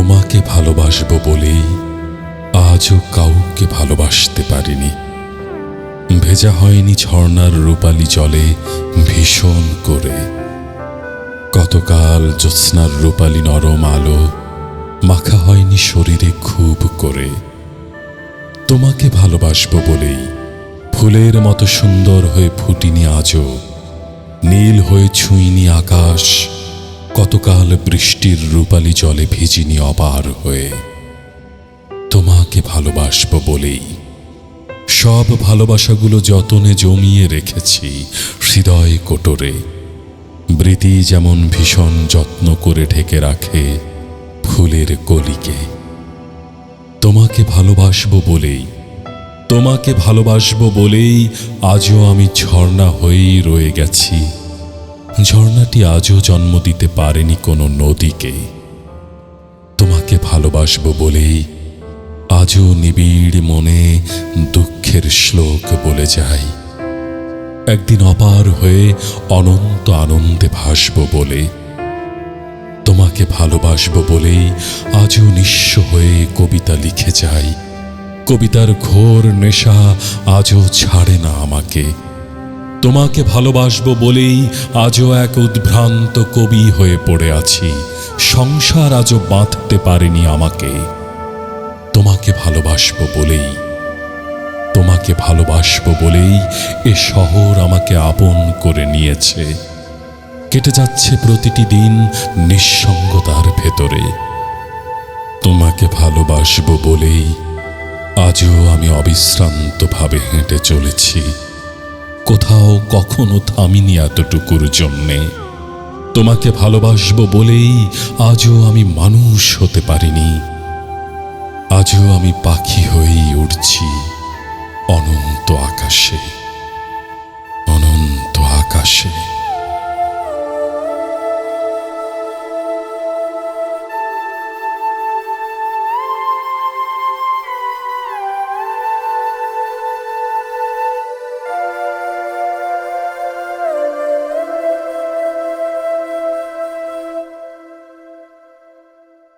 তোমাকে ভালোবাসবো বলেই আজও কাউকে ভালোবাসতে পারিনি। ভেজা হয়নি ঝর্ণার রূপালি জলে ভীষণ করে। কতকাল জ্যোৎস্নার রূপালি নরম আলো মাখা হয়নি শরীরে খুব করে। তোমাকে ভালোবাসবো বলেই ফুলের মতো সুন্দর হয়ে ফুটিনি আজও, নীল হয়ে ছুঁইনি আকাশ কতকাল বৃষ্টির রূপালী জলে ভিজিনি অপার হয়ে। তোমাকে ভালোবাসবো বলেই সব ভালোবাসাগুলো যতনে জমিয়ে রেখেছি হৃদয় কোটরে। বৃতি যেমন ভীষণ যত্ন করে ঢেকে রাখে ফুলের কলিকে। তোমাকে ভালোবাসব বলেই, তোমাকে ভালোবাসবো বলেই আজও আমি ঝর্ণা হয়েই রয়ে গেছি। ঝর্ণাটি আজও জন্ম দিতে পারেনি কোনো নদীকে। তোমাকে ভালোবাসবো বলেই আজও নিবিড় মনে দুঃখের শ্লোক বলে যাই। একদিন অপার হয়ে অনন্ত আনন্দে ভাসব বলে। তোমাকে ভালোবাসবো বলেই আজও নিঃস্ব হয়ে কবিতা লিখে যাই। কবিতার ঘোর নেশা আজও ছাড়ে না আমাকে। তোমাকে ভালোবাসবো বলেই আজও এক উদ্ভ্রান্ত কবি হয়ে পড়ে আছি। সংসার আজও বাঁধতে পারেনি আমাকে। তোমাকে ভালোবাসবো বলেই, তোমাকে ভালোবাসবো বলেই এ শহর আমাকে আপন করে নিয়েছে। কেটে যাচ্ছে প্রতিটি দিন নিঃসঙ্গতার ভেতরে। তোমাকে ভালোবাসবো বলেই আজও আমি অবিশ্রান্তভাবে হেঁটে চলেছি। কোথাও কখনো থামিনি এতটুকুর জন্যে। তোমাকে ভালোবাসবো বলেই আজও আমি মানুষ হতে পারিনি। আজও আমি পাখি হয়েই উঠছি অনন্ত আকাশে অনন্ত আকাশে।